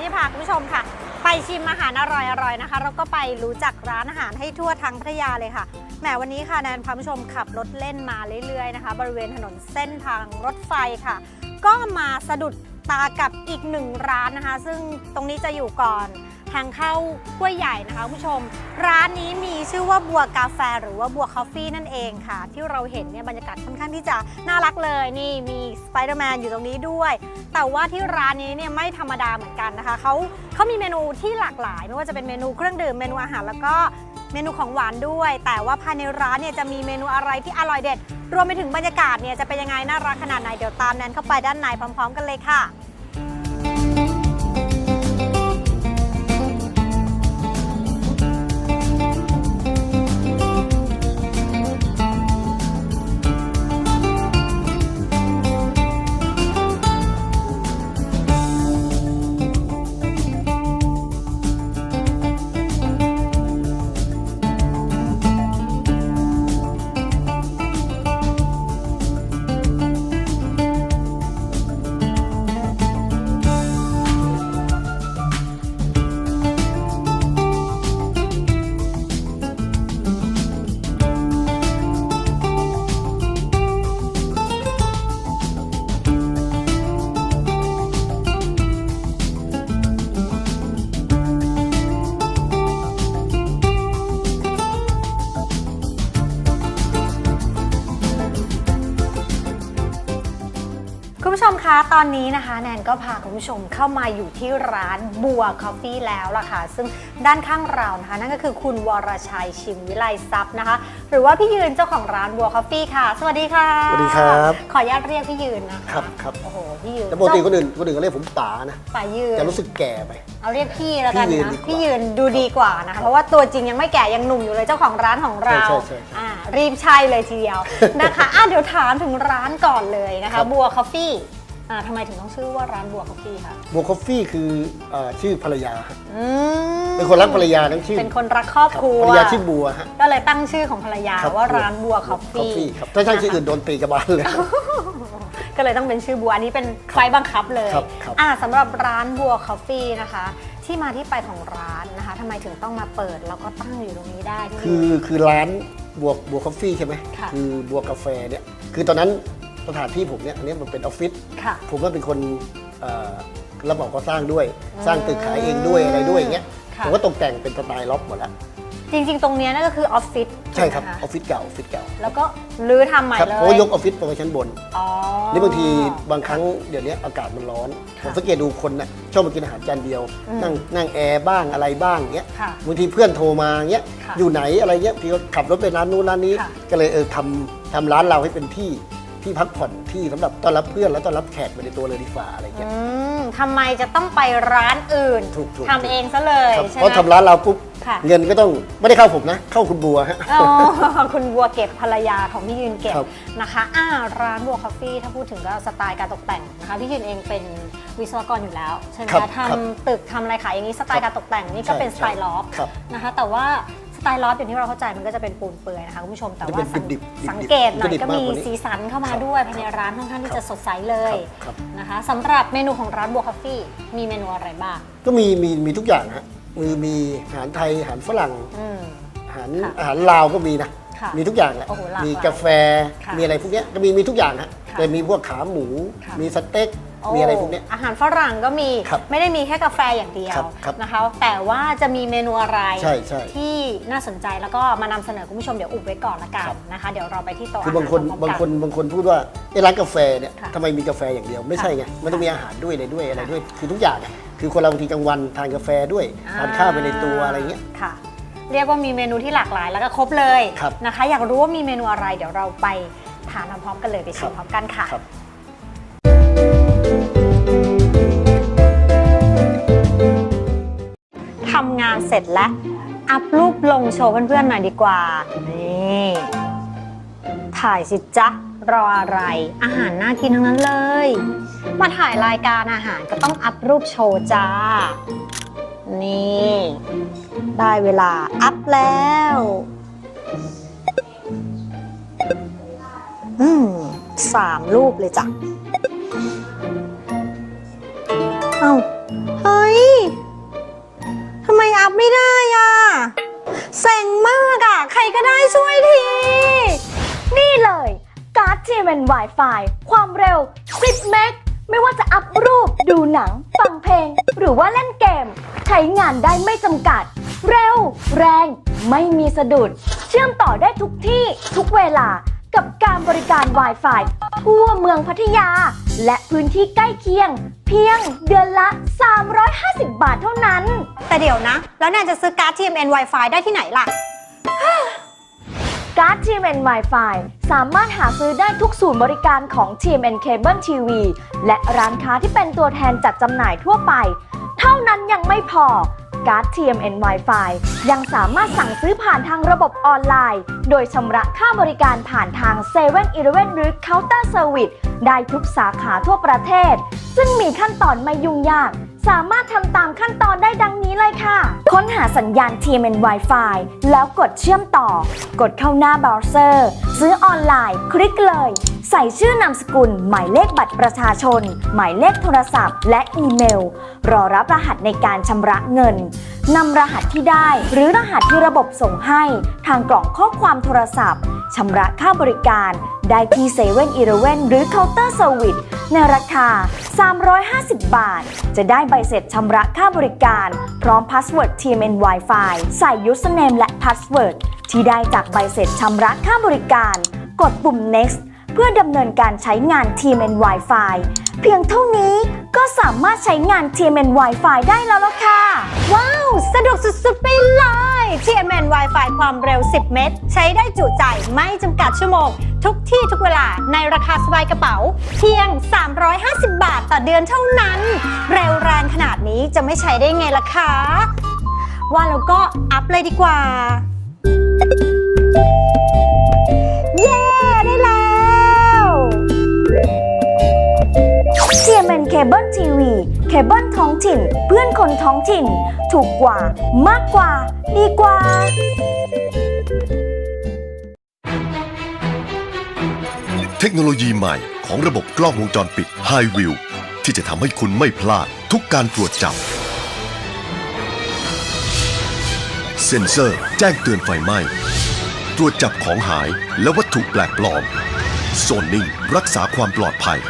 ที่พาคุณผู้ชมค่ะ ไปชิมอาหารอร่อยๆนะคะ แล้วก็ไปรู้จักร้านอาหารให้ทั่วทั้งพัทยาเลยค่ะแหมวันนี้ค่ะแนนพาคุณผู้ชมขับรถเล่นมาเรื่อยๆนะคะ บริเวณถนนเส้นทางรถไฟค่ะ ก็มาสะดุดตากับอีกหนึ่งร้านนะคะ ซึ่งตรงนี้จะอยู่ก่อน ทางเข้าห้วยใหญ่นะคะคุณผู้ชม ร้านนี้มีชื่อว่าบัวกาแฟหรือว่าบัวคอฟฟี่นั่นเองค่ะ ที่เราเห็นเนี่ยบรรยากาศค่อนข้างที่จะน่ารักเลยนี่มีสไปเดอร์แมนอยู่ตรงนี้ด้วย แต่ว่าที่ร้านนี้เนี่ยไม่ธรรมดาเหมือนกันนะคะเขาเขามีเมนูที่หลากหลาย ไม่ว่าจะเป็นเมนูเครื่องดื่มเมนูอาหารแล้วก็เมนูของหวานด้วย แต่ว่าภายในร้านเนี่ยจะมีเมนูอะไรที่อร่อยเด็ด รวมไปถึงบรรยากาศเนี่ยจะเป็นยังไงน่ารักขนาดไหนเดี๋ยวตามแนนเข้าไปด้านในพร้อม ๆ กันเลยค่ะ ตอนนี้นะคะ แนนก็พาคุณผู้ชมเข้ามาอยู่ที่ร้านบัวคอฟฟี่แล้วล่ะค่ะ ซึ่งด้านข้างเรานะคะ นั่นก็คือคุณวรชัยชิมวิไลทรัพย์นะคะ หรือว่าพี่ยืนเจ้าของร้านบัวคอฟฟี่ค่ะ สวัสดีค่ะสวัสดีครับ ขออนุญาตเรียกพี่ยืนนะคะครับครับ โอ้โหพี่ยืนแต่ปกติคนอื่นคนอื่นก็เรียกผมป๋านะป่ายืน จะรู้สึกแก่ไป เอาเรียกพี่แล้วกันพี่ยืนนะดีกว่าพี่ยืนดูดีกว่านะคะ เพราะว่าตัวจริงยังไม่แก่ยังหนุ่มอยู่เลยเจ้าของร้านของเราใช่ใช่ใช่อ่ารีบใช่เลยทีเดียวนะคะอะเดี๋ยวถามถึงร้านก่อนเลยนะครัคะบบัวคอฟฟี่ อ่าทำไมถึงต้องชื่อว่าร้านบัวคอฟฟี่คะบัวคอฟฟี่คือเอ่อชื่อภรรยาฮะอืมเป็นคนรักภรรยาทั้งชื่อเป็นคนรักครอบครับครัวภรรยาชื่อบัวฮะ ก็เลยตั้งชื่อของภรรยาครับว่าร้านบัวคอฟคอฟฟี่ฟี่ครับถ้าใช่ชื่ออื่นโดนตีกระบาลเลย ก็เลยต้องเป็นชื่อบัวอันนี้เป็นไฟล์บังคับเลยครับครับ อ่าสำหรับร้านบัวคอฟฟี่นะคะ ที่มาที่ไปของร้านนะคะทำไมถึงต้องมาเปิดแล้วก็ตั้งอยู่ตรงนี้ได้ที่ คือคือร้านบัวบัวคอฟฟี่ใช่ไหมค่ะ คือบัวกาแฟเนี่ย คือตอนนั้น สถานที่ผมเนี่ยอันนี้มันเป็นออฟฟิศค่ะผมก็เป็นคนเอ่อรับเหมาก่อสร้างด้วย สร้างตึกขายเองด้วยอะไรด้วยอย่างเงี้ยค่ะ ผมก็ตกแต่งเป็นสไตล์ล็อบหมดแล้วจริงๆ ตรงเนี้ยนั่นก็คือออฟฟิศใช่ครับไหมอคะอฟฟิศเก่าออฟฟิศเก่าแล้วก็รื้อทำใหม่ครับเลยเพราะว่ายกออฟฟิศไปไว้ชั้นบน อ๋อ นี่บางทีบางครั้งเดี๋ยวนี้อากาศมันร้อน ค่ะผมสังเกตดูคนน่ะชอบมากินอาหารจานเดียว อืมนั่งนั่งแอร์บ้างอะไรบ้างเงี้ยค่ะบางทีเพื่อนโทรมาเงี้ยค่ะอยู่ไหนอะไรเงี้ยพี่ก็ขับรถไปร้านนู้นร้านนี้ ค่ะก็เลยเออทำทำร้านเราให้เป็นที่ ที่พักผ่อนที่สำหรับต้อนรับเพื่อนและต้อนรับแขกไปในตัวเลยดีกว่าอะไรเงี้ย อืมทำไมจะต้องไปร้านอื่นถูกถูก ทำเองซะเลยครับใช่เพไหมราะทำร้านเราปุ๊บค่ะ เงินก็ต้องไม่ได้เข้าผมนะ เข้าคุณบัวฮะ อ๋อ คุณบัวเก็บภรรยาของพี่ยืนเก็บครับ นะคะอ่าร้านบัวคอฟฟี่ถ้าพูดถึงก็สไตล์การตกแต่งนะคะพี่ยืนเองเป็นวิศวกรอยู่แล้วใช่ไหมครับคะครับทำตึกทำอะไรขายอย่างนี้สไตล์การตกแต่งนี่ก็ใช่เป็นสไตล์ใช่ลอฟครับ นะคะแต่ว่าส ไตล์ลอฟอย่างที่เราเข้าใจมันก็จะเป็นปูนเปื่อยนะคะคุณผู้ชมแต่จะว่าเป็นสังดิบๆดิบๆสังเกตหน่อยจะดิบก็มากมีกว่านี้สีสันเข้ามาครับด้วยภายในร้านค่อนข้างที่ครัจะบสดใสเลยครับ นะคะสำหรับเมนูของร้านบัวคอฟฟี่มีเมนูอะไรบ้างก็มีมีมีทุกอย่างฮะมีมีอาหารไทยอาหารฝรั่งอืม อาหารค่ะอาหารลาวก็มีนะค่ะมีทุกอย่างแหละโอ้โหหลากหลายมีกาแฟค่ะมีอะไรพวกเนี้ยก็มีมีทุกอย่างฮะค่ะแต่มีพวกขาหมู ค่ะมีสเต็ก มีอะไรพวกเนี้ย อาหารฝรั่งก็มีครับไม่ได้มีแค่กาแฟอย่างเดียวครับครับนะคะ แต่ว่าจะมีเมนูอะไรใช่ใช่ ที่น่าสนใจแล้วก็มานำเสนอคุณผู้ชมเดี๋ยวอุบไว้ก่อนละกันครับนะคะ เดี๋ยวเราไปที่โต๊ะคือบางคนอหรพร้บางอมๆคนบางคนพูดว่าไอ้ร้านกาแฟเนี่ยค่ะทำไมมีกาแฟอย่างเดียวไม่ใช่ไงมันต้องมีอาหารด้วยอะไรด้วยอะไรค่ะด้วย คือทุกอย่างอะคือคนเราบางทีกลางวันทานกาแฟด้วยทานข้าวไปในตัวอะไรเงี้ย ค่ะ เรียกว่ามีเมนูที่หลากหลายแล้วก็ครบเลยครับนะคะ อยากรู้ว่ามีเมนูอะไร เดี๋ยวเราไปทานพร้อมๆกันเลยไปชิมครับพร้อมกันค่ะ ครับ เสร็จแล้ว อัพรูปลงโชว์เพื่อนๆหน่อยดีกว่า นี่ ถ่ายสิจ๊ะ รออะไร อาหารน่ากินทั้งนั้นเลย มาถ่ายรายการอาหารก็ต้องอัพรูปโชว์จ้า นี่ ได้เวลาอัพแล้ว อืมสามรูปเลยจ้ะ เอ้า เฮ้ยำไมอัพไม่ได้อะเซ็งมากอะ ใครก็ได้ช่วยที นี่เลย การ์ด TMN Wi-Fi ความเร็ว 10 เมก ไม่ว่าจะอัพรูป ดูหนัง ฟังเพลง หรือว่าเล่นเกม ใช้งานได้ไม่จำกัด เร็ว แรง ไม่มีสะดุด เชื่อมต่อได้ทุกที่ทุกเวลากับการบริการ Wi-Fi ทั่วเมืองพัทยา และพื้นที่ใกล้เคียง พียงเดือนละ 350 บาทเท่านั้น แต่เดี๋ยวนะ แล้วแนนจะซื้อการ์ด TMN Wi-Fi ได้ที่ไหนล่ะ การ์ด TMN Wi-Fi สามารถหาซื้อได้ทุกศูนย์บริการของ TMN Cable TV และร้านค้าที่เป็นตัวแทนจัดจำหน่ายทั่วไป เท่านั้นยังไม่พอ การ์ด TMN Wi-Fi ยังสามารถสั่งซื้อผ่านทางระบบออนไลน์ โดยชำระค่าบริการผ่านทาง7 e เ e ่ e อหรือ Counter Service ได้ทุกสาขาทั่วประเทศ ซึ่งมีขั้นตอนไม่ยุ่งยาก สามารถทำตามขั้นตอนได้ดังนี้เลยค่ะ ค้นหาสัญญาณ TMN Wi-Fi แล้วกดเชื่อมต่อ กดเข้าหน้าเบราว์เซอร์ ซื้อออนไลน์ คลิกเลย ใส่ชื่อนามสกุล หมายเลขบัตรประชาชน หมายเลขโทรศัพท์ และอีเมล รอรับรหัสในการชำระเงินนำรหัสที่ได้ หรือรหัสที่ระบบส่งให้ ทางกล่องข้อความโทรศัพท์ชำระค่าบริการ ได้ที่7 e เ e ่ e อหรือ Counter Service ในราคา 350 บาท จะได้ใบเสร็จชำระค่าบริการ พร้อมพาสเวิร์ด TMN Wi-Fi ใส่ Username และ Password ที่ได้จากใบเสร็จชำระค่าบริการ กดปุ่ม next เพื่อดำเนินการใช้งาน TMN Wi-Fi เพียงเท่านี้ก็สามารถใช้งาน TMN Wi-Fi ได้แล้วล่ะค่ะ ว้าว สะดวกสุดๆไปเลย TMN Wi-Fi ความเร็ว 10 เมตร ใช้ได้จุใจไม่จำกัดชั่วโมง ทุกที่ทุกเวลาในราคาสบายกระเป๋า เพียง 350 บาทต่อเดือนเท่านั้น เร็วแรงขนาดนี้จะไม่ใช้ได้ไงล่ะคะว่าแล้วก็อัพเลยดีกว่า TMN Cable TV เคเบิลท้องถิ่น เพื่อนคนท้องถิ่น ถูกกว่ามากกว่า ดีกว่าเทคโนโลยีใหม่ของระบบกล้องวงจรปิด High View ที่จะทำให้คุณไม่พลาดทุกการตรวจจับ เซ็นเซอร์แจ้งเตือนไฟไหม้ ตรวจจับของหายและวัตถุแปลกปลอมโซนนิ่งรักษาความปลอดภัย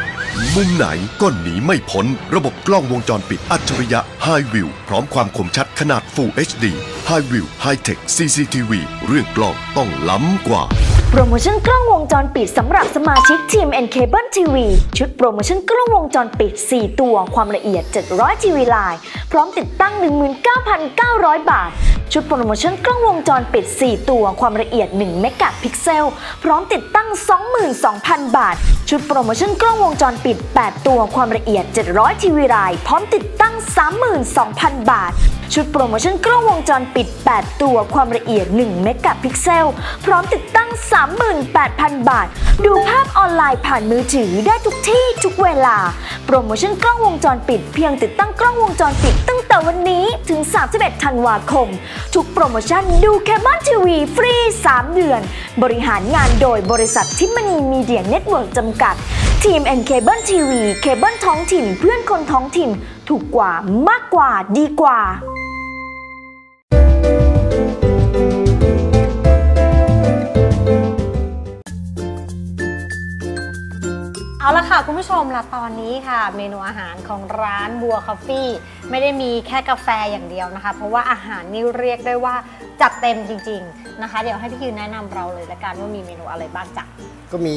มุมไหนก็หนีไม่พ้น ระบบกล้องวงจรปิดอัจฉริยะ High View พร้อมความคมชัดขนาด Full HD High View High Tech CCTV เรื่องกล้องต้องล้ำกว่า โปรโมชั่นกล้องวงจรปิดสำหรับสมาชิก TMN Cable TV ชุดโปรโมชั่นกล้องวงจรปิด 4 ตัวความละเอียด 700 TV Line พร้อมติดตั้ง 19,900 บาท ชุดโปรโมชั่นกล้องวงจรปิด 4 ตัวความละเอียด 1 เมกะพิกเซล พร้อมติดตั้ง 22,000 บาท ชุดโปรโมชั่นกล้องวงจรปิด 8 ตัวความละเอียด 700 TV Line พร้อมติดตั้ง 32,000 บาทชุดโปรโมชั่นกล้องวงจรปิด 8 ตัวความละเอียด 1 เมกะพิกเซล พร้อมติดตั้ง38,000 บาท ดูภาพออนไลน์ผ่านมือถือได้ทุกที่ทุกเวลา โปรโมชั่นกล้องวงจรปิดเพียงติดตั้งกล้องวงจรปิดตั้งแต่วันนี้ถึง 31 ธันวาคม ทุกโปรโมชั่นดูเคเบิลทีวีฟรี 3 เดือน บริหารงานโดยบริษัททิมณีมีเดียเน็ตเวิร์กจำกัด ทีม N Cable TV เคเบิลท้องถิ่นเพื่อนคนท้องถิ่น ถูกกว่ามากกว่าดีกว่า ค่ะคุณผู้ชมละตอนนี้ค่ะ เมนูอาหารของร้านบัวคอฟฟี่ไม่ได้มีแค่กาแฟอย่างเดียวนะคะ เพราะว่าอาหารนี่เรียกได้ว่าจัดเต็มจริง ๆนะคะ เดี๋ยวให้พี่ยืนแนะนำเราเลยละกันว่ามีเมนูอะไรบ้างจ้ะ ก็มี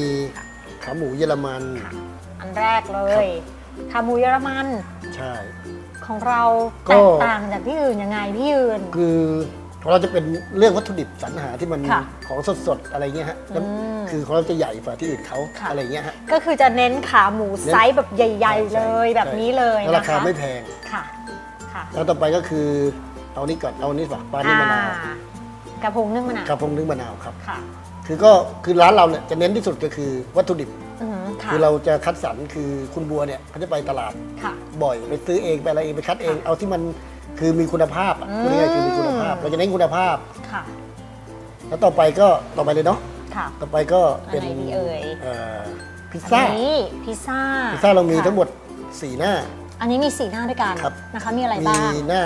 ขาหมูเยอรมันอันแรกเลยขาหมูเยอรมันใช่ ของเราก็แตกต่างจากที่อื่นยังไงพี่ยืน คือ ของเราจะเป็นเรื่องวัตถุดิบสรรหาที่มันค่ะของสดๆอะไรเงี้ยฮะแล้วอืม คือของเราจะใหญ่กว่าที่อื่นเขาค่ะอะไรเงี้ยฮะ ก็คือจะเน้นขาหมูไซส์แบบใหญ่ ๆ เลยใช่แบบนี้เลยแล้วรานะคาคะไม่แพง ค่ะค่ะแล้วต่อไปก็คือเอานี้ก่อนเอานี้ป่ะปลานี่มะนาวอ่กระพงนึ่งมะนาวกระพงนึ่งมะนาวครับ ค่ะคือก็คือร้านเราเนี่ยจะเน้นที่สุดก็คือวัตถุดิบ อือหือค่ะคือเราจะคัดสรรคือคุณบัวเนี่ยเขาจะไปตลาดค่ะ บ่อยไปซื้อเองไปอะไรเองไปคัดเองค่ะเอาที่มัน คือมีคุณภาพอะอืม พูดง่ายๆคือมีคุณภาพ เราจะเน้นคุณภาพ ค่ะ แล้วต่อไปก็ต่อไปเลยเนาะค่ะ ต่อไปก็เป็นอันไหนดีเอ่ยเอ่อพิซซ่าอันนี้พิซซ่าพิซซ่าเรามีค่ะทั้งหมด 4 หน้า อันนี้มีสีหน้าด้วยกันครับ นะคะ มีอะไรมีบ้างหน้า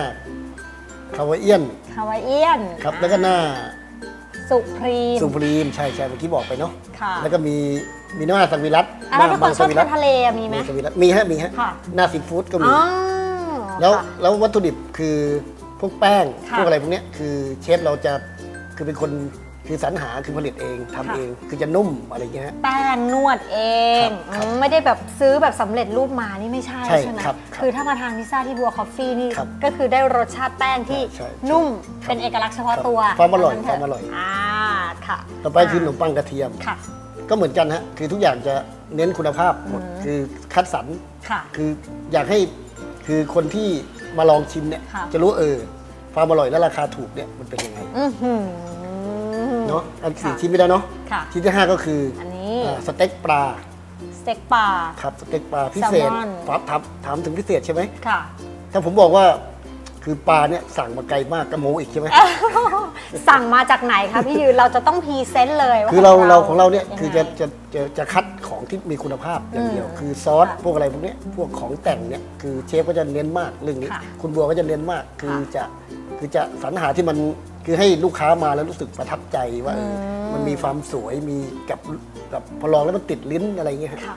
คาวาเอียนฮาวายเอียนครับแล้วก็หน้าสุพรีม ซูพรีมใช่ใช่เมื่อกี้บอกไปเนาะค่ะ แล้วก็มีมีหน้าสังวิรัตอะแล้วทุกคนชอบทานทะเลอะมีไหมสังวิรัตมีฮะมีฮะค่ะ หน้าซีฟู้ดก็มี อ๋อ แล้วค่ะแล้ววัตถุดิบคือพวกแป้งค่ะพวกอะไรพวกเนี้ยคือเชฟเราจะคือเป็นคนคือสรรหาคือผลิตเองทำค่ะเองคือจะนุ่มอะไรอย่างเงี้ยฮะแป้งนวดเองครับครับอืมไม่ได้แบบซื้อแบบสำเร็จรูปมานี่ไม่ใช่ใช่ใช่ไหมครับครับคือถ้ามาทานพิซซ่าที่บัวคอฟฟี่นี่ครับก็คือได้รสชาติแป้งที่ใช่ใช่นุ่มครับเป็นเอกลักษณ์เฉพาะครับตัวความอร่อยว่งั้นเถความอร่อยอ่าค่ะต่อไปคือขนมปังกระเทียมค่ะก็เหมือนกันฮะคือทุกอย่างจะเน้นคุณภาพหมดอืมคือคัดสรรค่ะคืออยากให้ คือคนที่มาลองชิมเนี่ยค่ะ จะรู้ว่าเออความอร่อยและราคาถูกเนี่ยมันเป็นยังไงอือหือ เนาะอันสี่ค่ะชิ้นไปแล้วเนาะค่ะชิ้นที่ห้าก็คืออันนี้อ่าสเต็กปลาสเต็กปลา ครับสเต็กปลาพิเศษแซลมอน ถามถามถามถึงพิเศษใช่ไหมค่ะ ถ้าผมบอกว่า คือปลาเนี่ยสั่งมาไกลมากกระโมอีกใช่ไหมสั่งมาจากไหนคะพี่ยืนเราจะต้องพรีเซนต์เลยว่าคือเราเราของเราเนี่ยงไงคือจะจะจะจะคัดของที่มีคุณภาพอย่างเดียวอืมคือซอสค่ะพวกอะไรพวกเนี้ยพวกของแต่งเนี่ยคือเชฟก็จะเน้นมากเรื่องนี้ค่ะคุณบัวก็จะเน้นมาก คือค่ะจะคือจะสรรหาที่มันคือให้ลูกค้ามาแล้วรู้สึกประทับใจว่าเอออมมันมีความสวยมีกับกับพอลองแล้วมันติดลิ้นอะไรอย่างเงี้ยฮะค่ะ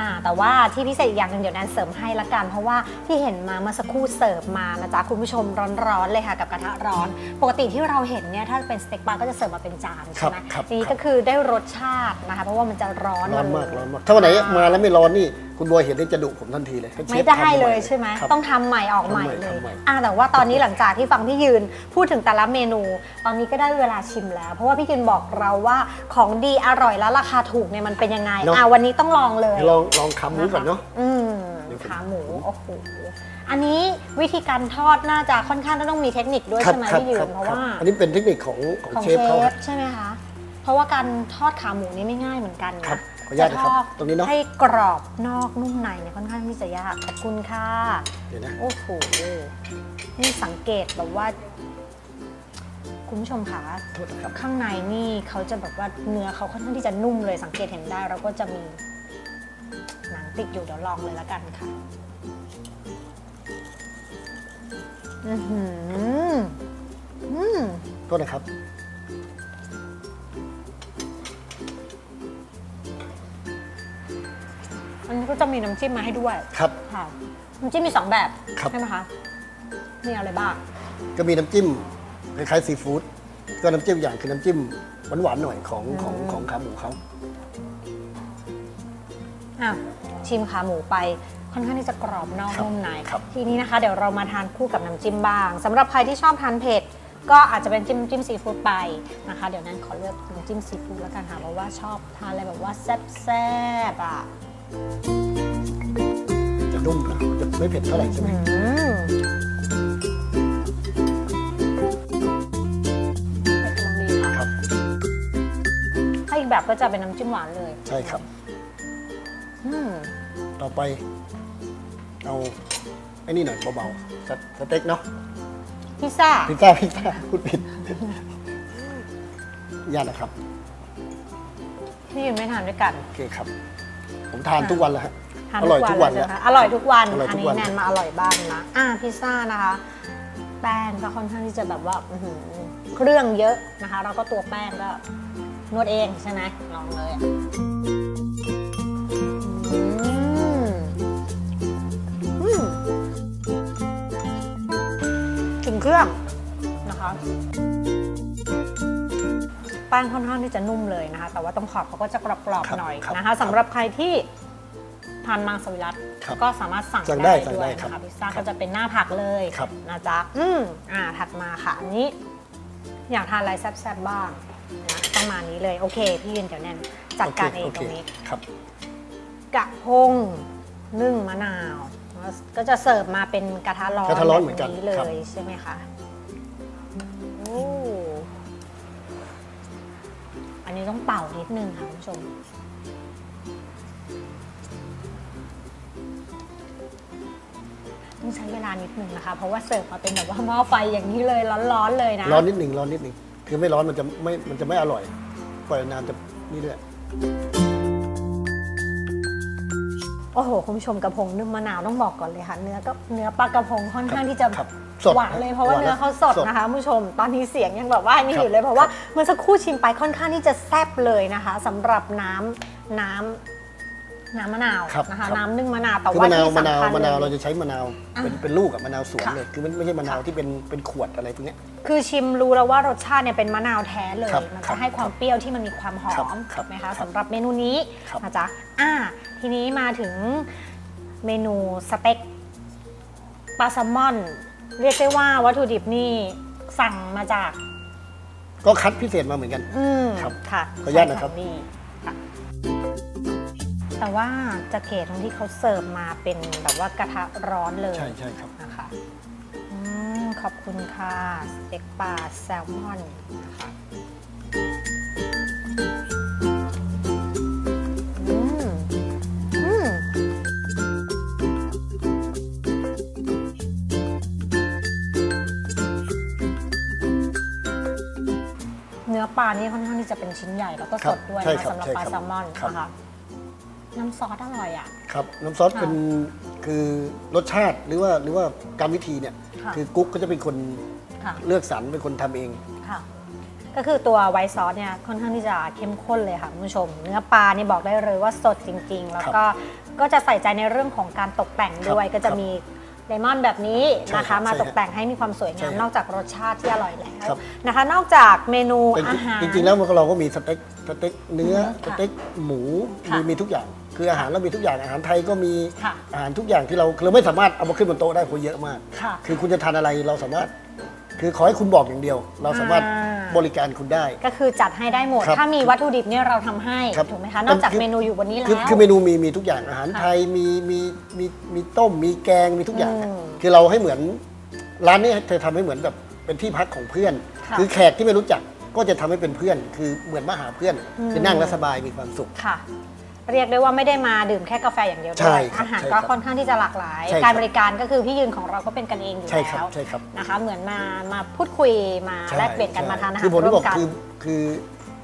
อ่าแต่ว่าที่พิเศษอีกอย่างหนึ่งเดี๋ยวแนนเสริมให้ละกัน เพราะว่าที่เห็นมาเมื่อสักครู่เสิร์ฟมานะจ๊ะคุณผู้ชมร้อนๆเลยค่ะกับกระทะร้อน ปกติที่เราเห็นเนี่ยถ้าเป็นสเต็กปลาก็จะเสิร์ฟมาเป็นจานครัใช่บไหมครับทีนี้ครับก็คือได้รสชาตินะคะเพราะว่ามันจะร้อนร้อนมากเลยร้อนมากถ้าวันไหนมาแล้วไม่ร้อนนี่ คุณบัวเห็นได้จะดุผมทันทีเลยให้เชฟไม่ได้ทำเลยใช่ไหมครับ ต้องทำใหม่ออกใหม่ทำใหม่เลยทำใหม่ อ่าแต่ว่าตอนนี้หลังจากที่ฟังพี่ยืนพูดถึงแต่ละเมนู ตอนนี้ก็ได้เวลาชิมแล้ว เพราะว่าพี่ยืนบอกเราว่าของดีอร่อยและราคาถูกเนี่ยมันเป็นยังไงอ่าวันนี้ต้องลองเลย เดี๋ยวลองลองคำนี้ก่อนเนาะ อืมเดี๋ยวผมขาหมูโอ้โหอันนี้วิธีการทอดน่าจะค่อนข้างต้องมีเทคนิคด้วยใช่ไหมพี่ยืนเพราะว่าอันนี้เป็นเทคนิคของของของเชเชฟเขา ฟใช่ไหมคะ เพราะว่าการทอดขาหมูนี่ไม่ง่ายเหมือนกันนะครับข ออนุญาตนะครับจทอดตรงนี้เนอะให้กรอบนอกนุ่มในเนี่ยค่อนข้างที่จะยาก ขอบคุณค่ะ เดี๋ยวนะ โอ้โห นี่สังเกตแบบว่า คุณผู้ชมคะโทษนะครับ ข้างในนี่เขาจะแบบว่าเนื้อเขาค่อนข้างที่จะนุ่มเลยสังเกตเห็นได้ แล้วก็จะมีหนังติดอยู่เดี๋ยวลองเลยแล้วกันค่ะ อือหืออืม โทษนะครับ อันนี้ก็จะมีน้ำจิ้มมาให้ด้วยครับ ค่ะน้ำจิ้มมีสองแบบครับ ใช่ไหมคะมีอะไรบ้างก็มีน้ำจิ้มคล้ายๆซีฟู้ดก็น้ำจิ้มอย่างคือน้ำจิ้มหวานๆหน่อยของของของขาหมูเขาอะชิมขาหมูไปค่อนข้างที่จะกรอบนอกครับนุ่มในครับทีนี้นะคะ เดี๋ยวเรามาทานคู่กับน้ำจิ้มบ้างสำหรับใครที่ชอบทานเผ็ดก็อาจจะเป็นจิ้มจิ้มซีฟู้ดไปนะคะ เดี๋ยวนั้นขอเลือกน้ำจิ้มซีฟู้ดแล้วกันค่ะเพราะว่าชอบทานอะไรแบบว่าแซ่บๆอะ จะนุ่มนะจะไม่เผ็ดเท่าไหร่ใช่ไหมอืมเผ็ดกำลังดีค่ะครับ ถ้าอีกแบบก็จะเป็นน้ำจิ้มหวานเลย ใช่ครับ อืมต่อไป เอาไอ้นี่หน่อยเบาๆสสเต็กเนาะพิซซ่า พิซซ่าพิซซ่าพูดผิดญาตินะครับ ที่ยืนไม่ทานด้วยกัน โอเคครับ ผมทานทุกวันแล้วฮะ ทานอร่อยทุกวันเลแล้ยวใช่ไหมคะอร่อยทุกวัน อร่อยอัทุนกนี้วัน แนนมาอร่อยบ้างนะ อ่าพิซซ่านะคะ แป้งก็ค่อนข้างที่จะแบบว่าอื้อหือเครื่องเยอะนะคะ แล้วก็ตัวแป้งก็นวดเองใช่ไหมลองเลยอะอืมอืมถึงเครื่องนะคะ แป้งค่อนข้างที่จะนุ่มเลยนะคะ แต่ว่าตรงขอบเขาก็จะกรอบครัๆบหน่อยครับนะคะสำหรับใครที่ทานมังสวิรัตครับก็สามารถสั่งสั่งได้ได้สั่งด้วได้ยครับนะคะพิซซ่าครัก็บจะเป็นหน้าผักเลยครับ นะจ๊ะอืมอ่าถัดมาค่ะอันนี้ อยากทานอะไรแซ่บๆบ้างนะต้องมานี้เลยโอเค พี่ยืนเดี๋ยวแน่นจัดการเองโคตรงนี้ครับ กระพงนึ่งมะนาวแล้วก็จะเสิร์ฟมาเป็นกระทะร้อนกระทะร้อนเหมือนกันแบบเลครับ ยใช่ไหมคะ นนี้ต้องเป่านิดนึงค่ะคุณผู้ชม ต้องใช้เวลานิดนึงนะคะ เพราะว่าเสิร์ฟมาเป็นแบบว่าหม้อไฟอย่างนี้เลยร้อนๆเลยนะ ร้อนนิดหนึ่งร้อนนิดหนึ่งคือไม่ร้อนมันจะไม่มันจะไม่อร่อยปล่อยนานจะนี่ด้วย โอ้โหคุณผู้ชมกระพงนึ่งมะนาวต้องบอกก่อนเลยค่ะ เนื้อก็เนื้อปลากระพงค่อนข้างที่จะครับสดหวานเลยเพราะว่าหวานเนื้อเขาสดสดนะคะคุณผู้ชมตอนนี้เสียงยังแบบว่านี่ครับอยู่เลยเพราะว่าครับเมื่อสักครู่ชิมไปค่อนข้างที่จะแซ่บเลยนะคะสำหรับน้ำน้ำ น้ำมะนาวครับนะคะครับ น้ำนึ่งมะนาวแต่คือว่ามะนาวที่มะนาวสำคัญมะนาวเลเราย จะใช้มะนาวเป็นอะเป็นลูกอะมะนาวสวนค่ะ เลยคือมันไม่ใช่มะนาวค่ะที่เป็นเป็นขวดอะไรพวกเนี้ย คือชิมรู้แล้วว่ารสชาติเนี่ยเป็นมะนาวแท้เลย ครับมันครัจะบให้ความเปรี้ยวที่มันมีความหอครับมครับไหมครัคะบสำหรับเมนูนี้ครับ นะจ๊ะอ่าทีนี้มาถึงเมนูสเต็กปลาแซลมอน เรียกได้ว่าวัตถุดิบนี่สั่งมาจาก ก็คัดพิเศษมาเหมือนกัน อืมครับค่ะขออนุญาตนะครับ ใช้ของดีค่ะ แต่ว่าจะเกตตรงที่เขาเสิร์ฟมาเป็นแบบว่ากระทะร้อนเลยใช่ใช่ครับ นะคะอืมขอบคุณค่ะสเต็กปลาแซลมอนนะคะอืมอืมเนื้อปลานี่ค่อนข้างที่จะเป็นชิ้นใหญ่แล้วก็ครัสบดด้วยใช่นะครับสำหรับใช่ปลาครับแซลมอนครับ นะคะ น้ำซอสอร่อยอะ ครับน้ำซอสค่ะเป็นคือรสชาติหรือว่าหรือว่าการวิธีเนี่ยค่ะ คือกุ๊กก็จะเป็นคนค่ะ เลือกสรรเป็นคนทำเอง ค่ะ ก็คือตัวไวท์ซอสเนี่ยค่อนข้างที่จะเข้มข้นเลยค่ะคุณผู้ชม เนื้อปลานี่บอกได้เลยว่าสดจริง ๆ แล้วก็ก็จะใส่ใจในเรื่องของการตกแต่งด้วย ครับก็จะมีเลมอนแบบนี้ใช่นะครัคะ บมาใช่ตกแต่งให้มีความสวยงามใช่ครับนอกจากรสชาติที่อร่อยแล้วครับ นะคะ นอกจากเมนูเป็นอาหาร จริงๆแล้วมันก็เราก็มีสเต็กสเต็กเนื้ออืมสค่ะเต็กหมูค่ะ มีมีทุกอย่าง คืออาหารเรามีทุกอย่างอาหารไทยก็มีค่ะอาหารทุกอย่างที่เราเราไม่สามารถเอามาขึ้นบนโต๊ะได้เพราะเยอะมาก ค่ะคือคุณจะทานอะไรเราสามารถ คือขอให้คุณบอกอย่างเดียว เราสามารถอ่า บริการคุณได้ ก็คือจัดให้ได้หมด ครับถ้ามีวัตถุดิบเนี่ยเราทำให้ครับถูกไหมคะ นอกจากคือ เมนูอยู่บนนี้แล้คือว คือเมนูมีมีทุกอย่างอาหารค่ะไทยมีมีมีมีต้ม มีแกงมีทุกอย่างอืมคือเราให้เหมือนร้านนี้เธอทำให้เหมือนแบบเป็นที่พักของเพื่อนค่ะคือแขกที่ไม่รู้จักก็จะทำให้เป็นเพื่อน คือเหมือนมาหาเพื่อน อืม คือนั่งแล้วสบายมีความสุข ค่ะ เรียกได้ว่าไม่ได้มาดื่มแค่กาแฟอย่างเดียวด้ใช่วยครับอาหารใช่ก็ครับค่อนข้างที่จะหลากหลาย ใช่ครับการบริการก็คือพี่ยืนของเราก็เป็นกันเองอยู่ใช่ครัแล้บวใช่ครับ นะคะ เหมือนมามาพูดคุยมาใช่แลกเปลี่ยนกันใช่มาทานอาหารคือผมที่ร่บวอกมกัน คือคือ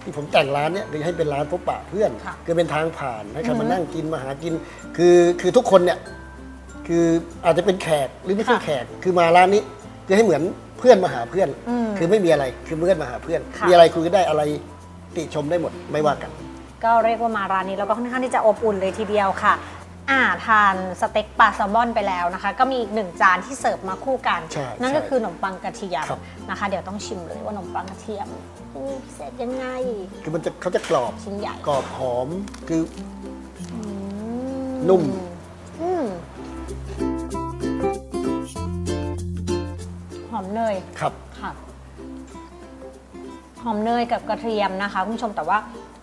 ที่ผมแต่งร้านเนี่ยคือให้เป็นร้านพบปะเพื่อนค่ะคือเป็นทางผ่านให้ใครอือฮึมานั่งกินมาหากิน คือคือทุกคนเนี่ยคืออาจจะเป็นแขกหรือไม่ใช่ค่ะแขก คือมาร้านนี้คือให้เหมือนเพื่อนมาหาเพื่อน อืมคือไม่มีอะไรคือเพื่อนมาหาเพื่อน ค่ะ มีอะไรคุยกันได้อะไรติชมได้หมดไม่ว่ากัน ก็เรียกว่ามาร้านนี้แล้วก็ค่อนข้างที่จะอบอุ่นเลยทีเดียวค่ะอ่าทานสเต็กปลาแซลมอนไปแล้วนะคะ ก็มีอีกหนึ่งจานที่เสิร์ฟมาคู่กัน ใช่นั่นก็ใช่คือขนมปังกระเทียมครับ นะคะ เดี๋ยวต้องชิมเลยว่าขนมปังกระเทียมอืมพิเศษยังไงคือมันจะเขาจะกรอบชิ้นใหญ่กรอบหอมคือ อืนุ่ม อืมหอมเนย ครับ ค่ะหอมเนยกับกระเทียมนะคะคุณผู้ชมแต่ว่า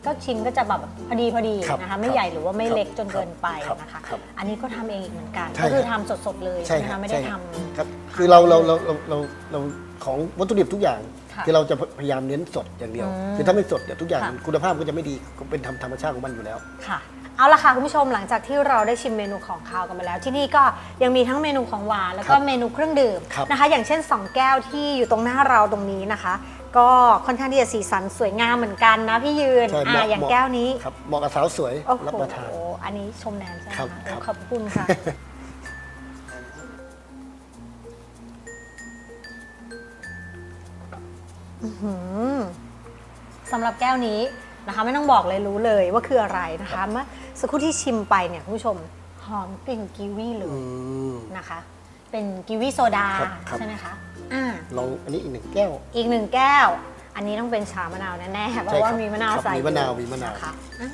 ก็ชิ้นก็จะแบบพอดีพอดีครับนะคะครับไม่ใหญ่หรือว่าไม่ครับเล็กจนเกินไปครับนะคะ ครับอันนี้ก็ทำเองอีกเหมือนกัน ใช่ก็คือครัทำบสดๆเลยใช่ใช่ไหมครัคะบไม่ได้ใช่ทครับำครับคือเราเราเราเราเราเราของวัตถุดิบทุกอย่างค่ะคือเราจะพยายามเน้นสดอย่างเดียว อืมคือถ้าไม่สดเดี๋ยวทุกอย่างค่ะ คุณภาพก็จะไม่ดีก็เป็นธรรมธรรมชาติของมันอยู่แล้ว ค่ะ เอาละค่ะ คุณผู้ชมหลังจากที่เราได้ชิมเมนูของคาวกันไปแล้ว ที่นี่ก็ยังมีทั้งเมนูของหวานแล้วก็ครับเมนูเครื่องดื่มครับนะคะ อย่างเช่น 2 แก้วที่อยู่ตรงหน้าเราตรงนี้นะคะ ก็ค่อนข้างที่จะสีสันสวยงามเหมือนกันนะพี่ยืนใช่อ่าเหมาะอย่างเหมาะ แก้วนี้ครับเหมาะกับสาวสวยโอ้โหรับประทาน อันนี้ชมแนนใช่ไหมครับคะครับขอบคุณค่ะ อื้อหือสำหรับแก้วนี้นะคะ ไม่ต้องบอกเลยรู้เลยว่าคืออะไรนะคะเมื่อสักครู่ที่ชิมไปเนี่ยคุณผู้ชมหอมกลิ่นกีวีเลอืยม นะคะ เป็นกีวีโซดาครับครับ ใช่ไหมคะ อ่า ลองอันนี้อีกหนึ่งแก้ว อีกหนึ่งแก้ว อันนี้ต้องเป็นชามะนาวแน่ๆเพราะว่าใช่ครับมีมะนาวครับใส่มีมะนาวอยู่มีมะนาวนะคะอ่า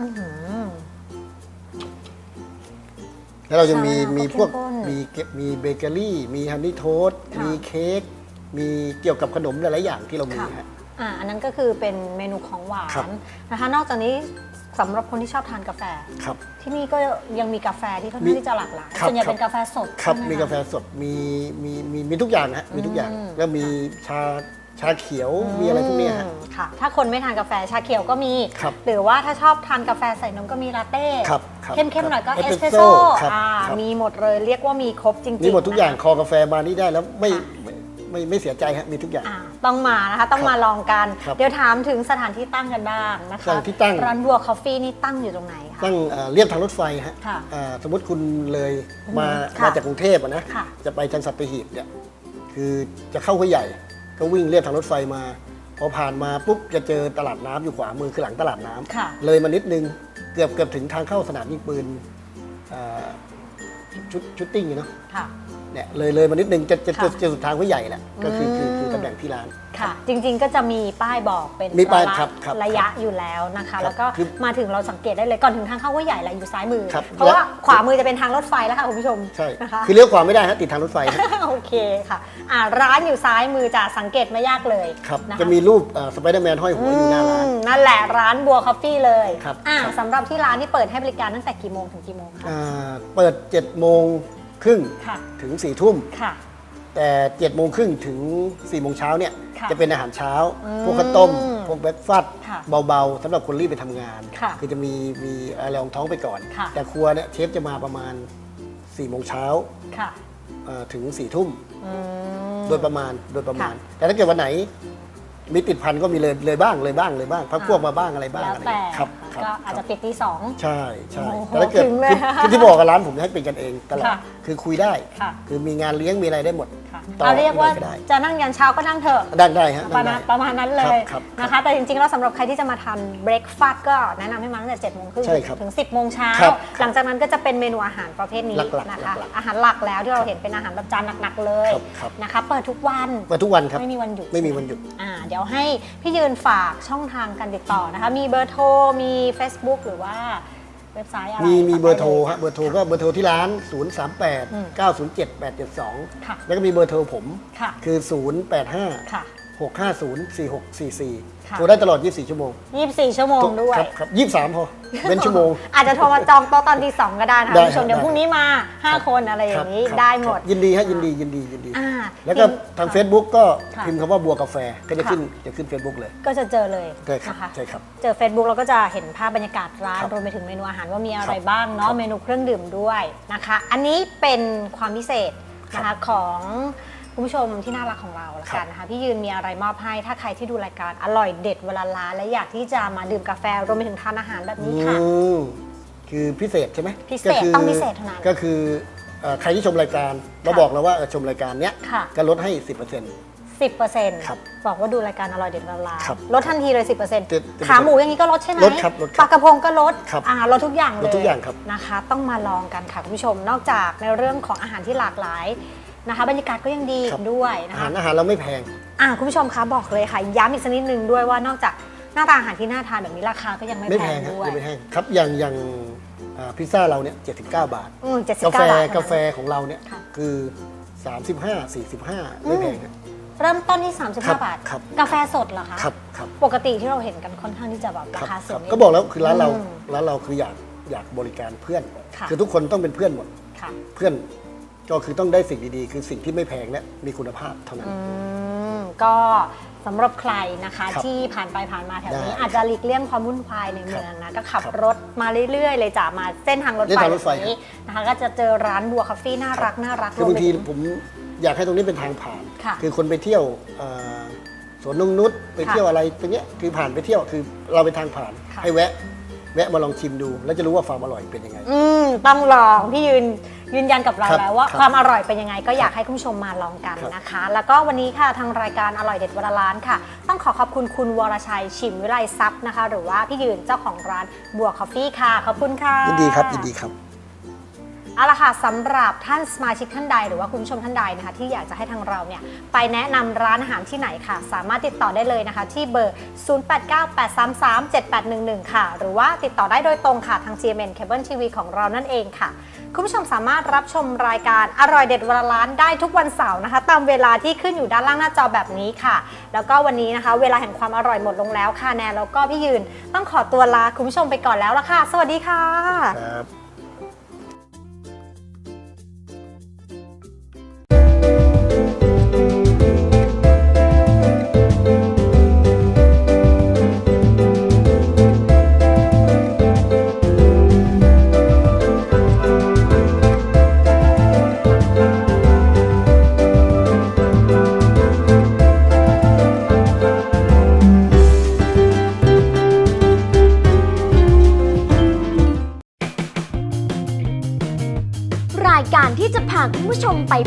อื้อหือ แล้วเราจะมีชามะนาวมีก็พวกเข้มข้น มีเก็บมีเบเกอรี่ มีฮันนี่โทสต์ค่ะมีเค้กมีเกี่ยวกับขนมหลายๆอย่างที่เรามีค่ะฮะ อ่าอันนั้นก็คือเป็นเมนูของหวาครับนนะคะ นอกจากนี้ สำหรับคนที่ชอบทานกาแฟ ครับ ที่นี่ก็ยังมีกาแฟที่ค่อนมีข้างที่จะหลากหลายครับส่วนใหญ่ครับ เป็นกาแฟสดครับ ใช่ไหมีคะกาแฟสด มีมีมีมีทุกอย่างฮะ มีทุกอย่างอืมแล้วมีชาชาเขียว มีอะไรพวกเนี้ยฮะ อืมค่ะ ถ้าคนไม่ทานกาแฟชาเขียวก็มี ครับหรือว่าถ้าชอบทานกาแฟใส่นมก็มีลาเต้ครับครับเข้มๆหน่อยก็ครับเอสเปรส espresso โซ่ครับอ่าครับ มีหมดเลยเรียกว่ามีครบจริงๆมีหมดทุกอย่าง นะคะ คอกาแฟมานี่ได้แล้วไม่ค่ะไม่ไม่ไม่เสียใจฮะ มีทุกอย่าง อ่า ต้องมานะคะ ต้องครับมาลองกัน ครับเดี๋ยวถามถึงสถานที่ตั้งกันบ้างนะคะสถานที่ตั้ง ร้านบัวคอฟฟี่นี่ตั้งอยู่ตรงไหนคะ ตั้งเอ่อเรียบทางรถไฟฮะค่ะอ่าสมมติคุณเลยมาค่ะมาจากกรุงเทพอะนะค่ะ จะไปจันทร์สัตหีบเนี่ยคือจะเข้าห้วยใหญ่ ก็วิ่งเรียบทางรถไฟมา พอผ่านมาปุ๊บจะเจอตลาดน้ำอยู่ขวามือคือหลังตลาดน้ำค่ะ เลยมานิดนึงเกือบเกือบถึงทางเข้าสนามยิงปืนอ่า ชุดชุดติ้งอยู่เนาะค่ะ เนี่ยเลยเลยมานิดนึงจะจะค่ะ จะจะสุดทางห้วยใหญ่แหละก็คือคืออืมคือตำแหน่งที่ร้าน ค่ะ จริงๆก็จะมีป้ายบอกเป็นมีป้ายระครับครับระยะอยู่แล้วนะคะครับแล้วก็คือมาถึงเราสังเกตได้เลยก่อนถึงทางเข้าห้วยใหญ่แหละอยู่ซ้ายมือ ครับเพราะว่าและ ขวามือจะเป็นทางรถไฟแล้วค่ะคุณผู้ชมใช่ นะคะ คือเลี้ยวขวาไม่ได้ฮะติดทางรถไฟฮะ โอเคค่ะอ่าร้านอยู่ซ้ายมือจะสังเกตไม่ยากเลยครับนค จะมีรูปสไปเดอร์แมนห้อยหัวอยู่หน้าร้าน อืมนั่นแหละร้านบัวคอฟฟี่เลยครับอ่าครับ สำหรับที่ร้านที่เปิดให้บริการตั้งแต่กี่โมงถึงกี่โมงคะ อ่าเปิด7โมงครึ่งค่ะถึง4ทุ่ม ค่ะ แต่7โมงครึ่งถึง4โมงเช้าเนี่ยค่ะจะเป็นอาหารเช้า อืมพวกข้าวต้ม พวกเบรกฟาสต์ค่ะเบาๆสำหรับคนรีบไปทำงานค่ะอจะมีมีอะไรรองท้องไปก่อน ค่ะ แต่ครัวเนี่ยเชฟจะมาประมาณ4โมงเช้าค่ะเอ่อถึง4ทุ่ม อืม โดยประมาณ โดยประมาณค่ะแต่ถ้าเกิดวันไหน มีติดพันก็มีเลยเลยบ้างเลยบ้างเลยบ้างพักอ่าพวกมาบ้างอะไรบ้างแล้วอะไรแต่ครับค่ะครับก็อาจครัจะบปิดตีสอง ใช่ใช่โอ้โหแต่ถ้าเกิดถึงเลยคือคือที่บอกกับร้านผมให้เป็นกันเองตลอดค่ะคือคุยได้ ค่ะ คือมีงานเลี้ยงมีอะไรได้หมดค่ะต่อเอาเรียกว่าก็ได้จะนั่งยันเช้าก็นั่งเถอะ ได้ได้ฮะประได้มาณได้ประมาณนั้นเลยครับนะครัคะบแต่จริงๆแล้วสำหรับใครที่จะมาทานเบรกฟาสต์ก็แนะนำให้มาตั้งแต่7จ็ดโมงครึ่งใช่ครับถึง 10บโมงเช้าครับหลังจากนั้นก็จะเป็นเมนูอาหารประเภทนี้หลักๆนะคะ หลักๆอาหารหลักแล้วที่เราเห็นเป็นอาหารแบบจานหนักๆเลยครับครับ นะคะ เปิดทุกวัน มาทุกวันครับ ไม่มีวันหยุดไม่มีใช่หวันหยุด อ่าเดี๋ยวให้พี่ยืนฝากช่องทางการติดต่อนะคะ มีเบอร์โทร มี Facebook หรือว่าเว็บไซต์อะไรมีมีฝากเบอร์โทรได้ลยฮะเบอร์โทรก็เบอร์โทรที่ร้าน 0 3อืม8 9 0 7 8 7ค่ะ2แล้วก็มีเบอร์โทรผมค่ะ คือ 0 8 5 ค่ะ 6 5 0 4 6 4ค่ะ4โทรได้ตลอด 24 ชั่วโมง24 ชั่วโมงด้วย ครับครับ23 พอ เว้นชั่วโมง อาจจะโทรมาจองโต๊ะตอนตีสองก็ได้นะคะได้คุณผู้ชมครับเดี๋ยวได้ พรุ่งนี้มา 5 คนอะไรอย่างนี้ ครับได้ครับหมดยินดีฮะยินดียินดียินดี อ่าแล้วก็ทาง Facebook ก็ค่ะพิมพ์คำว่าบัวกาแฟก็จะค่ะขึ้นจะขึ้น Facebook เลย ก็จะเจอเลยใช่ครับนะคะ ใช่ครับเจอ Facebook เราก็จะเห็นภาพบรรยากาศร้านครับรวมไปถึงเมนูอาหารว่ามีอะไรครับบ้างเนาะ ครับเมนูเครื่องดื่มด้วยนะคะ อันนี้เป็นความพิเศษนะครัคะบของ คุณผู้ชมที่น่ารักของเราละกันนะคะพี่ยืนมีอะไรมอบให้ถ้าใครที่ดูรายการอร่อยเด็ดเวลาร้านและอยากที่จะมาดื่มกาแฟรวมไปถึงทานอาหารแบบนี้ค่ะ อืมคือพิเศษใช่ไหมพิเศษก็คืต้องพิเศษเท่านั้นก็คือเอ่อใครที่ชมรายการเราบอกแล้วว่าเออชมรายการเนี้ยค่ะ ก็ลดให้ 10% 10%ครับบอกว่าดูรายการอร่อยเด็ดเวลาร้านครับลดทันทีเลย 10% 10%ขาหมูอย่างนี้ก็ลดใช่ไหมลดครับลดครับปลากระพงก็ลดครับอ่าลดทุกอย่างเลยลดทุกอย่างครับ นะคะ ต้องมาลองกันค่ะคุณผู้ชมนอกจากในเรื่องของอาหารที่หลากหลาย นะคะ บรรยากาศก็ยังดีครับด้วยนะอาหาคะ รอาหารเราไม่แพง อ่าคุณผู้ชมคะบอกเลยค่ะ ย้ำอีกสักนิดนึงด้วยว่านอกจากหน้าตาอาหารที่น่าทานแบบนี้ราคาก็ยังไม่ไม่แพแพงงครับด้วยยังไม่แพงครับอย่างอย่างอ่าพิซซ่าเราเนี่ย79 บาท อืมเจ็ดสิบกาแฟเก้าบาทกาแฟของเราเนี่ยค่ะ คือ 35 45 ไม่แพงครับเริ่มต้นที่ครับ35บาท ครับ กาแฟสดเหรอคะ ครับครับปกติที่เราเห็นกันค่อนข้างที่จะแบบราครับคาสูครังบนิด ก็บอกแล้วคือร้านเราอืมร้านเราคืออยากอยากบริการเพื่อนค่ะคือทุกคนต้องเป็นเพื่อนหมด ค่ะ เพื่อน ก็คือต้องได้สิ่งดีๆ คือสิ่งที่ไม่แพงและมีคุณภาพเท่านั้น อืมก็สำหรับใครนะคะ ครับที่ผ่านไปผ่านมาแถวนี้ ได้อาจจะหลีกเลี่ยงความวุ่นวายในเมืองนะก็ขับครับรถมาเรื่อยๆ เลยจ้ะมาเส้นทางรถเส้นไฟทางรถไฟ แบบนี้นะคะ ก็จะเจอร้านบัวคาเฟ่น่ารักน่ารักคือบางทีรวมไปถึผมอยากให้ตรงนี้เป็นทางผ่าน ค่ะอคนไปเที่ยวเอ่อสวนนงนุษไปค่ะเที่ยวอะไรตรงเนี้ยคือผ่านไปเที่ยวคือเราเป็นทางผ่านค่ะ ให้แวะ แวะมาลองชิมดู แล้วจะรู้ว่าความอร่อยเป็นยังไง อืมต้องลองพี่ยืน ยืนยันกับเราครับแล้วว่าครับ ความอร่อยเป็นยังไงก็อยากให้คุณผู้ชมมาลองกันครับนะคะ แล้วก็วันนี้ค่ะทางรายการอร่อยเด็ดวันละล้านค่ะ ต้องขอขอบคุณคุณวรชัยชิมวิไลทรัพย์นะคะ หรือว่าพี่ยืนเจ้าของร้านบัวคอฟฟี่ค่ะขอบคุณค่ะ ยินดีครับยินดีครับ เอาละค่ะสำหรับท่านสมาชิกท่านใด หรือว่าคุณผู้ชมท่านใดนะคะ ที่อยากจะให้ทางเราเนี่ยไปแนะนำร้านอาหารที่ไหนค่ะ สามารถติดต่อได้เลยนะคะ ที่เบอร์ 0898337811 ค่ะ หรือว่าติดต่อได้โดยตรงค่ะทาง GMN Cable TV ของเรานั่นเองค่ะ คุณผู้ชมสามารถรับชมรายการอร่อยเด็ดวันละล้านได้ทุกวันเสาร์นะคะ ตามเวลาที่ขึ้นอยู่ด้านล่างหน้าจอแบบนี้ค่ะ แล้วก็วันนี้นะคะ เวลาแห่งความอร่อยหมดลงแล้วค่ะแนนแล้วก็พี่ยืนต้องขอตัวลาคุณผู้ชมไปก่อนแล้วละค่ะ สวัสดีค่ะ ครับ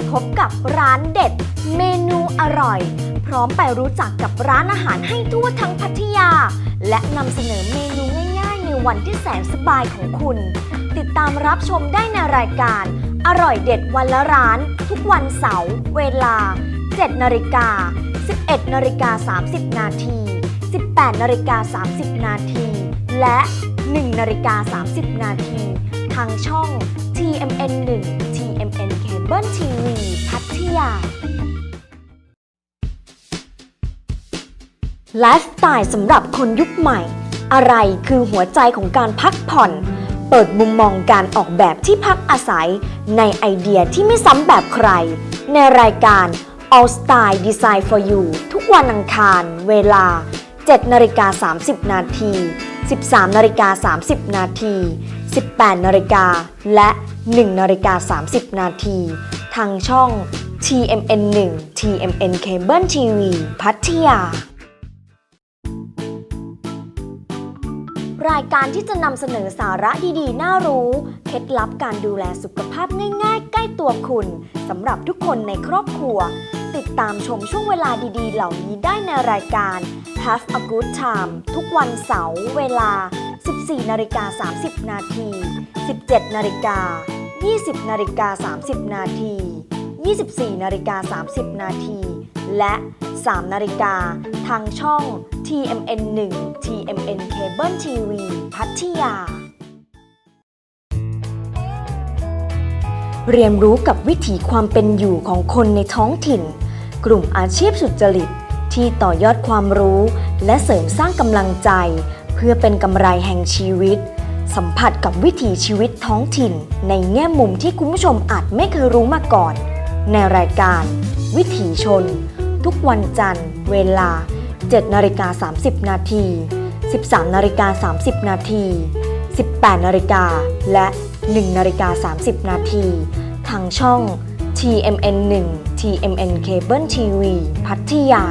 พบกับร้านเด็ด เมนูอร่อย พร้อมไปรู้จักกับร้านอาหารให้ทั่วทั้งพัทยา และนำเสนอเมนูง่ายๆ ในวันที่แสนสบายของคุณ ติดตามรับชมได้ในรายการ อร่อยเด็ดวันละร้าน ทุกวันเสาร์เวลา 7นาฬิกา 11นาฬิกา30 นาที 18นาฬิกา30 นาที และ 1นาฬิกา30 นาที ทางช่อง TMN 1 TMN Cable TV พัทยา ไลฟ์สไตล์สำหรับคนยุคใหม่ อะไรคือหัวใจของการพักผ่อน เปิดมุมมองการออกแบบที่พักอาศัย ในไอเดียที่ไม่ซ้ำแบบใคร ในรายการ All Style Design for You ทุกวันอังคาร เวลา 7นาฬิกา30 นาที 13นาฬิกา30 นาที 18นาฬิกาและ 1นาฬิกา30 นาที ทางช่อง TMN 1 TMN Cable TV พัทยา รายการที่จะนำเสนอสาระดีๆ น่ารู้ เคล็ดลับการดูแลสุขภาพง่ายๆ ใกล้ตัวคุณสำหรับทุกคนในครอบครัว ติดตามชมช่วงเวลาดีๆ เหล่านี้ได้ในรายการ Have a Good Time ทุกวันเสาร์เวลา 14นาฬิกา30 นาที 17นาฬิกา 20นาฬิกา30 นาที 24นาฬิกา30 นาที และ 3 นาฬิกา ทางช่อง TMN 1 TMN Cable TV พัทยา เรียนรู้กับวิถีความเป็นอยู่ของคนในท้องถิ่น กลุ่มอาชีพสุจริต ที่ต่อยอดความรู้ และเสริมสร้างกำลังใจ เพื่อเป็นกำไรแห่งชีวิต สัมผัสกับวิถีชีวิตท้องถิ่น ในแง่มุมที่คุณผู้ชมอาจไม่เคยรู้มาก่อน ในรายการ วิถีชน ทุกวันจันทร์ เวลา 7นาฬิกา30 นาที 13นาฬิกา30 นาที 18นาฬิกาและ 1นาฬิกา30 นาที ทางช่อง TMN 1 TMN Cable TV พัทยา